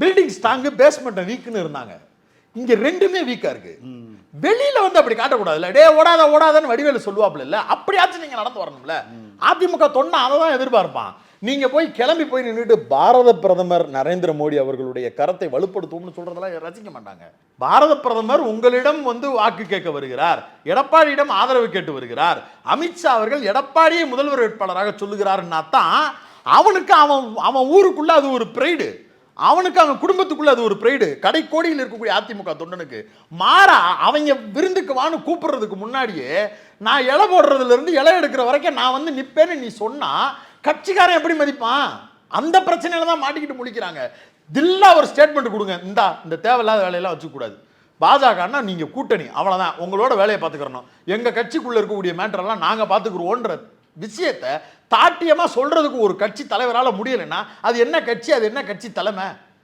Building strong பேஸ்மெண்ட்டை வீக்னு இருந்தாங்க. இங்கே ரெண்டுமே வீக்கா இருக்கு. வெளியில வந்து அப்படி காட்டக்கூடாதுல்ல. டே ஓடாத ஓடாதன்னு வடிவேலு சொல்லுவாப்புல இல்ல? அப்படியாச்சும் நீங்கள் நடந்து வரணும்ல. அதிமுக தொண்டை அதை தான் எதிர்பார்ப்பான். நீங்கள் போய் கிளம்பி போய் நின்றுட்டு பாரத பிரதமர் நரேந்திர மோடி அவர்களுடைய கரத்தை வலுப்படுத்தும்னு சொல்கிறதெல்லாம் ரசிக்க மாட்டாங்க. பாரத பிரதமர் உங்களிடம் வந்து வாக்கு கேட்க வருகிறார். எடப்பாடியிடம் ஆதரவு கேட்டு வருகிறார். அமித்ஷா அவர்கள் எடப்பாடியை முதல்வர் வேட்பாளராக சொல்லுகிறாருன்னா தான் அவனுக்கு அவன் அவன் ஊருக்குள்ள அது ஒரு பிரைடு அவனுக்கு அவன் குடும்பத்துக்குள்ள அது ஒரு பிரைடு கடைக்கோடியில் இருக்கக்கூடிய அதிமுக தொண்டனுக்கு மாறா அவங்க விருந்துக்கு வான்னு கூப்பிடுறதுக்கு முன்னாடியே நான் இலை போடுறதுல இருந்து இலை எடுக்கிற வரைக்கும் நான் வந்து நிப்பேன்னு நீ சொன்னா கட்சிக்காரன் எப்படி மதிப்பான்? அந்த பிரச்சனையில தான் மாட்டிக்கிட்டு முழிக்கிறாங்க. தில்லா ஒரு ஸ்டேட்மெண்ட் கொடுங்க. இந்தா இந்த தேவையில்லாத வேலையெல்லாம் வச்சுக்கூடாது பாஜகன்னா நீங்கள் கூட்டணி. அவ்வளோதான் உங்களோட வேலையை பார்த்துக்கிறணும். எங்கள் கட்சிக்குள்ளே இருக்கக்கூடிய மேட்டரெல்லாம் நாங்கள் பார்த்துக்குருவோன்ற விஷயத்தை தாட்டியமாக சொல்கிறதுக்கு ஒரு கட்சி தலைவரால் முடியலைன்னா அது என்ன கட்சி அது என்ன கட்சி தலைமை?